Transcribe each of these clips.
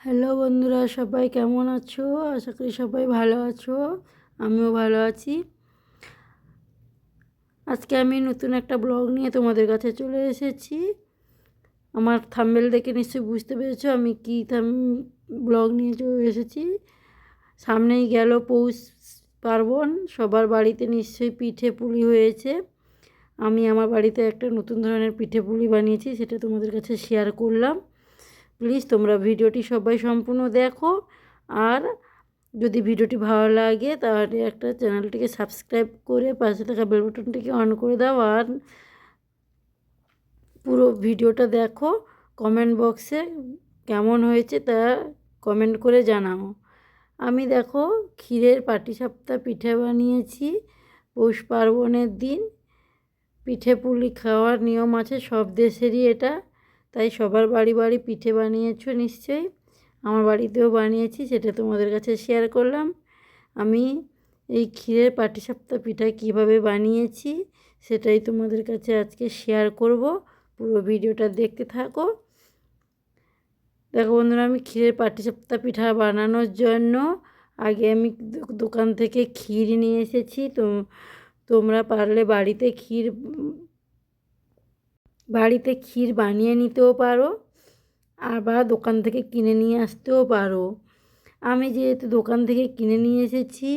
Hello বন্ধুরা, সবাই কেমন আছো? আশা করি সবাই ভালো আছো, আমিও ভালো আছি। আজকে আমি নতুন একটা ব্লগ নিয়ে তোমাদের কাছে চলে এসেছি। আমার থাম্বেল দেখে নিশ্চয়ই বুঝতে পেরেছ আমি কী থাম ব্লগ নিয়ে চলে এসেছি। সামনেই গেল পৌষ পার্বণ, সবার বাড়িতে নিশ্চয়ই পিঠে পুলি হয়েছে। আমি আমার বাড়িতে একটা নতুন ধরনের পিঠে পুলি বানিয়েছি, সেটা তোমাদের কাছে শেয়ার করলাম। প্লিজ তোমরা ভিডিওটি সবাই সম্পূর্ণ দেখো। আর যদি ভিডিওটি ভালো লাগে, তাহলে একটা চ্যানেলটিকে সাবস্ক্রাইব করে পাশে থাকা বেল বাটনটিকে অন করে দাও। আর পুরো ভিডিওটা দেখো, কমেন্ট বক্সে কেমন হয়েছে তা কমেন্ট করে জানাও। আমি দেখো, ক্ষীরের পাটিসাপ্তা পিঠে বানিয়েছি। পৌষ পার্বণের দিন পিঠে পুলি খাওয়ার নিয়ম আছে সব দেশেরই এটা। তাই সবার বাড়ি বাড়ি পিঠে বানিয়েছো নিশ্চয়ই। আমার বাড়িতেও বানিয়েছি, সেটা তোমাদের কাছে শেয়ার করলাম। আমি এই ক্ষীরের পাটিসাপ্তা পিঠা কীভাবে বানিয়েছি, সেটাই তোমাদের কাছে আজকে শেয়ার করব। পুরো ভিডিওটা দেখতে থাকো। দেখো বন্ধুরা, আমি ক্ষীরের পাটিসাপ্তা পিঠা বানানোর জন্য আগে আমি দোকান থেকে ক্ষীর নিয়ে এসেছি। তো, তোমরা পারলে বাড়িতে ক্ষীর বাড়িতে ক্ষীর বানিয়ে নিতেও পারো, আবার দোকান থেকে কিনে নিয়ে আসতেও পারো। আমি যেহেতু দোকান থেকে কিনে নিয়ে এসেছি,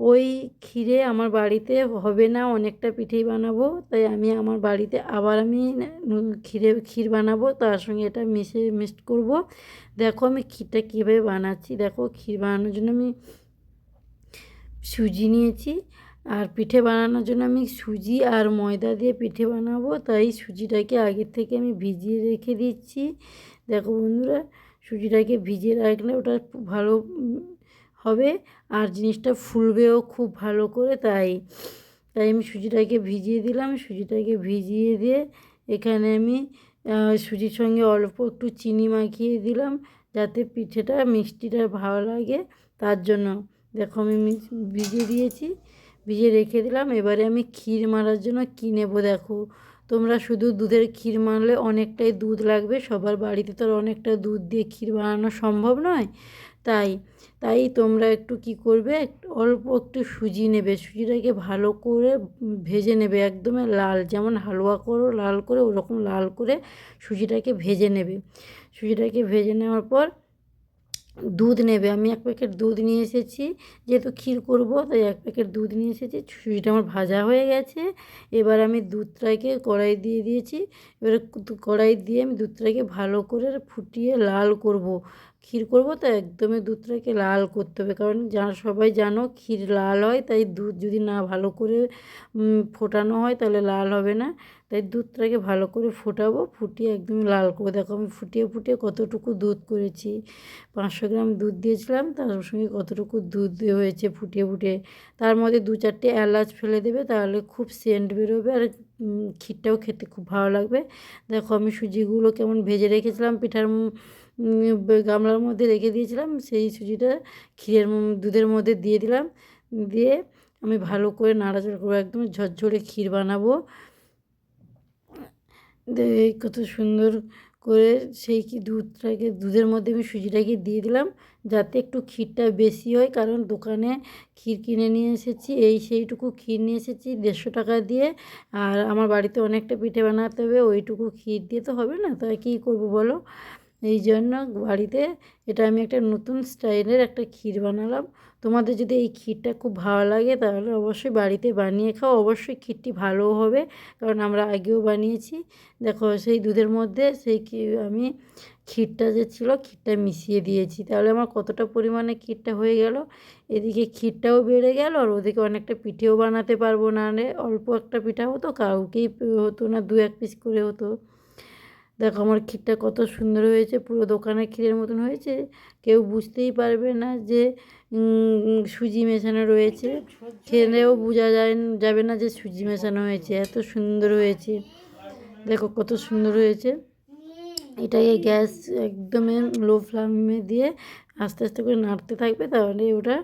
ওই ক্ষীরে আমার বাড়িতে হবে না, অনেকটা পিঠেই বানাবো, তাই আমি আমার বাড়িতে আবার আমি ক্ষীরে, ক্ষীর বানাবো, তার সঙ্গে এটা মিশে, মিক্সড করব। দেখো আমি ক্ষীরটা কীভাবে বানাচ্ছি, দেখো ক্ষীর বানানোর জন্য আমি সুজি নিয়েছি আর পিঠে বানানোর জন্য আমি সুজি আর ময়দা দিয়ে পিঠে বানাবো। তাই সুজিটাকে আগের থেকে আমি ভিজিয়ে রেখে দিচ্ছি। দেখো বন্ধুরা, সুজিটাকে ভিজিয়ে রাখলে ওটা ভালো হবে আর জিনিসটা ফুলবেও খুব ভালো করে। তাই তাই আমি সুজিটাকে ভিজিয়ে দিলাম। সুজিটাকে ভিজিয়ে দিয়ে এখানে আমি সুজির সঙ্গে অল্প একটু চিনি মাখিয়ে দিলাম যাতে পিঠেটা মিষ্টিটা ভালো লাগে। তার জন্য দেখো আমি ভিজিয়ে দিয়েছি। ভিজিয়ে রেখে দিলাম। এবারে আমি ক্ষীর মারার জন্য কী নেব দেখো। তোমরা শুধু দুধের ক্ষীর মারলে অনেকটাই দুধ লাগবে। সবার বাড়িতে তো আর অনেকটা দুধ দিয়ে ক্ষীর বানানো সম্ভব নয়। তাই তাই তোমরা একটু কি করবে? অল্প একটু সুজি নেবে। সুজিটাকে ভালো করে ভেজে নেবে একদমই লাল। যেমন হালুয়া করো, লাল করে ওরকম লাল করে সুজিটাকে ভেজে নেবে। সুজিটাকে ভেজে নেওয়ার পর দুধ নেবে। আমি এক প্যাকেট দুধ নিয়ে এসেছি। যেহেতু ক্ষীর করব, তাই এক প্যাকেট দুধ নিয়ে এসেছি। সুজিটা আমার ভাজা হয়ে গেছে। এবার আমি দুধটাকে কড়াই দিয়ে দিয়েছি। এবারে কড়াই দিয়ে আমি দুধটাকে ভালো করে ফুটিয়ে লাল করব। ক্ষীর করব তো একদমই দুধটাকে লাল করতে হবে। কারণ যা সবাই জানো, ক্ষীর লাল হয়, তাই দুধ যদি না ভালো করে ফোটানো হয়, তাহলে লাল হবে না। তাই দুধটাকে ভালো করে ফোটাবো, ফুটিয়ে একদম লাল করে, দেখো আমি ফুটিয়ে ফুটিয়ে কতটুকু দুধ করেছি। পাঁচশো গ্রাম দুধ দিয়েছিলাম, তার সঙ্গে কতটুকু দুধ হয়েছে ফুটিয়ে ফুটিয়ে। তার মধ্যে দু চারটে এলাচ ফেলে দেবে, তাহলে খুব সেন্ট বেরোবে আর ক্ষীরটাও খেতে খুব ভালো লাগবে। দেখো আমি সুজিগুলো কেমন ভেজে রেখেছিলাম, পিঠার গামলার মধ্যে রেখে দিয়েছিলাম, সেই সুজিটা ক্ষীরের দুধের মধ্যে দিয়ে দিলাম। দিয়ে আমি ভালো করে নাড়াচাড়া করব, একদম ঝরঝরে ক্ষীর বানাবো। কত সুন্দর করে সেই কি দুধটাকে, দুধের মধ্যে আমি সুজিটাকে দিয়ে দিলাম যাতে একটু ক্ষীরটা বেশি হয়। কারণ দোকানে ক্ষীর কিনে নিয়ে এসেছি, এই সেইটুকু ক্ষীর নিয়ে এসেছি দেড়শো টাকা দিয়ে। আর আমার বাড়িতে অনেকটা পিঠে বানাতে হবে, ওইটুকু ক্ষীর দিয়ে তো হবে না, তাই কী করব বলো? এই জন্য বাড়িতে এটা আমি একটা নতুন স্টাইলের একটা ক্ষীর বানালাম। তোমাদের যদি এই ক্ষীরটা খুব ভালো লাগে, তাহলে অবশ্যই বাড়িতে বানিয়ে খাও। অবশ্যই ক্ষীরটি ভালোও হবে, কারণ আমরা আগেও বানিয়েছি। দেখো, সেই দুধের মধ্যে সেই আমি ক্ষীরটা যে ছিল, ক্ষীরটা মিশিয়ে দিয়েছি। তাহলে আমার কতটা পরিমাণে ক্ষীরটা হয়ে গেল? এদিকে ক্ষীরটাও বেড়ে গেল, আর ওদিকে অনেকটা পিঠেও বানাতে পারব না অল্প একটা পিঠা হতো, কাউকেই হতো না, দু এক পিস করে হতো। দেখো, আমার ক্ষীরটা কত সুন্দর হয়েছে, পুরো দোকানের ক্ষীরের মতন হয়েছে। কেউ বুঝতেই পারবে না যে সুজি মেশানো রয়েছে। খেলেও বোঝা যায় যাবে না যে সুজি মেশানো হয়েছে। এত সুন্দর হয়েছে। দেখো কত সুন্দর হয়েছে। এটাকে গ্যাস একদমে লো ফ্লেমে দিয়ে আস্তে আস্তে করে নাড়তে থাকবে, তাহলে ওটা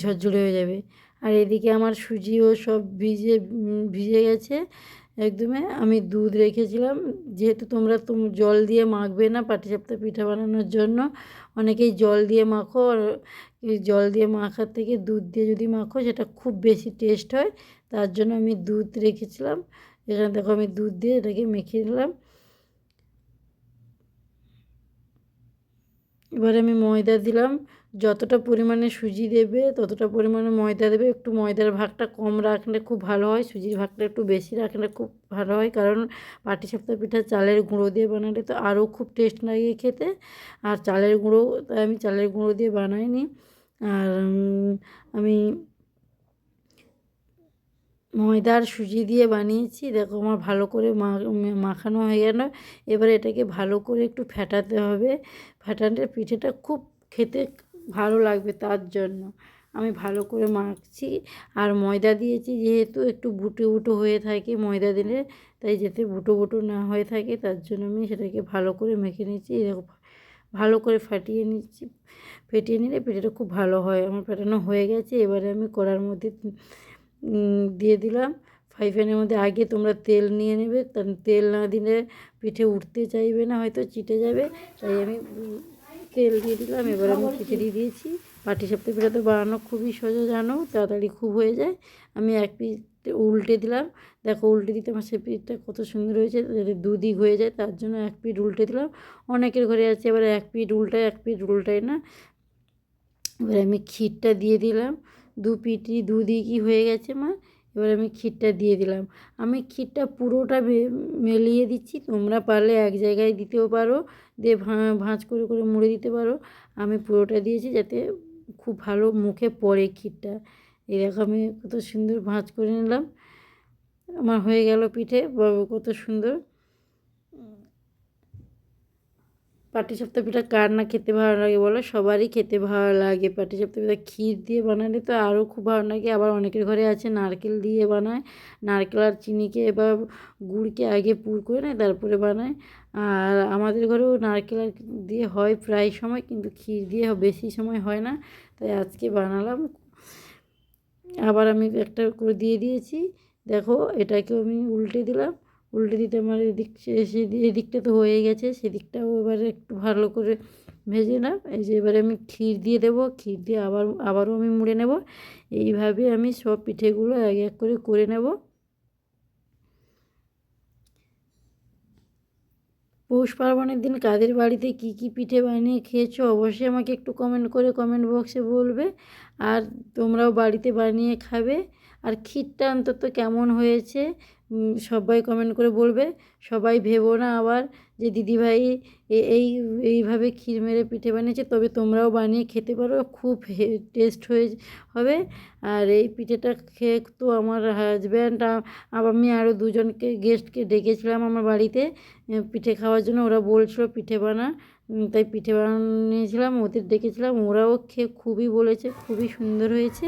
ঝরঝরে হয়ে যাবে। আর এদিকে আমার সুজিও সব ভিজে ভিজে গেছে। একদমে আমি দুধ রেখেছিলাম। যেহেতু তোমরা তোম, জল দিয়ে মাখবে না পাটিসাপটা পিঠা বানানোর জন্য, অনেকেই জল দিয়ে মাখো আর জল দিয়ে মাখার থেকে দুধ দিয়ে যদি মাখো, সেটা খুব বেশি টেস্ট হয়। তার জন্য আমি দুধ রেখেছিলাম। এখানে দেখো আমি দুধ দিয়ে এটাকে মেখে নিলাম। এবার আমি ময়দা দিলাম। যতটা পরিমাণে সুজি দেবে, ততটা পরিমাণে ময়দা দেবে। একটু ময়দার ভাগটা কম রাখলে খুব ভালো হয়, সুজির ভাগটা একটু বেশি রাখলে খুব ভালো হয়। কারণ পাটি পাটিসাপটা পিঠা চালের গুঁড়ো দিয়ে বানালে তো আরও খুব টেস্ট লাগে খেতে। আর চালের গুঁড়ো, তাই আমি চালের গুঁড়ো দিয়ে বানাইনি। আর আমি ময়দার সুজি দিয়ে বানিয়েছি। দেখো আমার ভালো করে মা, মাখানো হয়ে গেল। এবার এটাকে ভালো করে একটু ফেটাতে হবে। ফেটালে পিঠেটা খুব খেতে ভালো লাগবে তার জন্য। আমি ভালো করে মাখছি আর ময়দা দিয়েছি যেহেতু একটু বুটো বুটো হয়ে থাকে ময়দা দিলে, তাই যাতে বুটো বুটো না হয়ে থাকে তার জন্য আমি সেটাকে ভালো করে মেখে নিচ্ছি এরকম ভালো করে ফাটিয়ে নিচ্ছি। ফেটিয়ে নিলে পিঠেটা খুব ভালো হয়। আমার ফেটানো হয়ে গেছে। এবারে আমি কড়ার মধ্যে দিয়ে দিলাম। ফ্রাই প্যানের মধ্যে আগে তোমরা তেল নিয়ে নেবে। তেল না দিলে পিঠে উঠতে চাইবে না, হয়তো চিটে যাবে। তাই আমি তেল দিয়ে দিলাম, এবার আমি পিঠে দিয়ে দিয়েছি। পাটি সাপটা পিঠা তো বানানো খুবই সোজা জানো? তাড়াতাড়ি খুব হয়ে যায়। আমি এক পিঠ উল্টে দিলাম। দেখো, উল্টে দিতে আমার সে পিঠটা কত সুন্দর হয়েছে যাতে দুদিক হয়ে যায়, তার জন্য এক পিঠ উল্টে দিলাম। অনেকের ঘরে আছে, এবার এক পিঠ উল্টায়, এক পিঠ উল্টায় না। এবার আমি ক্ষীরটা দিয়ে দিলাম। দু পিঠই দুদিকই হয়ে গেছে, মা। এবার আমি ক্ষীরটা দিয়ে দিলাম। আমি ক্ষীরটা পুরোটা মেলিয়ে দিচ্ছি। তোমরা পারলে এক জায়গায় দিতেও পারো। দিয়ে ভাঁজ করে করে মুড়ে দিতে পারো। আমি পুরোটা দিয়েছি যাতে খুব ভালো মুখে পড়ে ক্ষীরটা। এই দেখো আমি কত সুন্দর ভাঁজ করে নিলাম। আমার হয়ে গেল পিঠে বাবু কত সুন্দর। পাটিসাপটা পিঠা কার না খেতে ভালো লাগে বলো? সবারই খেতে ভালো লাগে। পাটিসাপটা পিঠা ক্ষীর দিয়ে বানালে তো আরও খুব ভালো লাগে। আবার অনেকের ঘরে আছে নারকেল দিয়ে বানায়। নারকেল আর চিনিকে এবার গুড়কে আগে পুর করে নেয়, তারপরে বানায়। আর আমাদের ঘরেও নারকেল আর দিয়ে হয় প্রায় সময়, কিন্তু ক্ষীর দিয়ে বেশি সময় হয় না। তাই আজকে বানালাম। আবার আমি একটা করে দিয়ে দিয়েছি। দেখো, এটাকেও আমি উল্টে দিলাম। উল্টে দিতে আমার এদিক এদিকটা তো হয়ে গেছে, সেদিকটাও এবারে একটু ভালো করে ভেজে নাও। এই যে এবারে আমি ক্ষীর দিয়ে দেবো, ক্ষীর দিয়ে আবার, আবারও আমি মুড়ে নেব। এইভাবে আমি সব পিঠেগুলো এক এক করে করে নেব। পৌষ পার্বণের দিন কাদের বাড়িতে কি কি পিঠে বানিয়ে খেয়েছো অবশ্যই আমাকে একটু কমেন্ট করে কমেন্ট বক্সে বলবে। আর তোমরাও বাড়িতে বানিয়ে খাবে। আর ক্ষীরটা অন্তত কেমন হয়েছে? সবাই কমেন্ট করে বলবে। সবাই ভেবো না আবার যে দিদিভাই এই, এইভাবে ক্ষীর মেরে পিঠে বানিয়েছে, তবে তোমরাও বানিয়ে খেতে পারো, খুব টেস্ট হয়ে হবে। আর এই পিঠেটা খেয়ে তো আমার হাজব্যান্ড আমি আরও দুজনকে গেস্টকে ডেকেছিলাম আমার বাড়িতে। পিঠে খাওয়ার জন্য ওরা বলছিল পিঠে বানা। তাই পিঠে বানিয়েছিলাম, ওদের ডেকেছিলাম, ওরাও খেয়ে খুবই বলেছে, খুবই সুন্দর হয়েছে।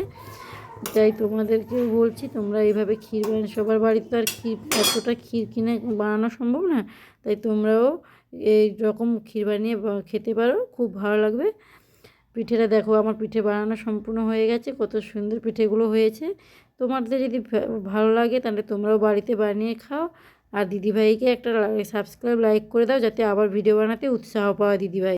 তাই তোমাদেরকেও বলছি, তোমরা এইভাবে ক্ষীর বানিয়ে সবার বাড়িতে আর ক্ষীর, এতটা ক্ষীর কিনে বানানো সম্ভব না। তাই তোমরাও এই রকম ক্ষীর বানিয়ে খেতে পারো, খুব ভালো লাগবে। পিঠেটা দেখো, আমার পিঠে বানানো সম্পূর্ণ হয়ে গেছে, কত সুন্দর পিঠেগুলো হয়েছে। তোমাদের যদি ভালো লাগে, তাহলে তোমরাও বাড়িতে বানিয়ে খাও। আর দিদিভাইকে একটা সাবস্ক্রাইব, লাইক করে দাও, যাতে আবার ভিডিও বানাতে উৎসাহ পাওয়া দিদিভাই।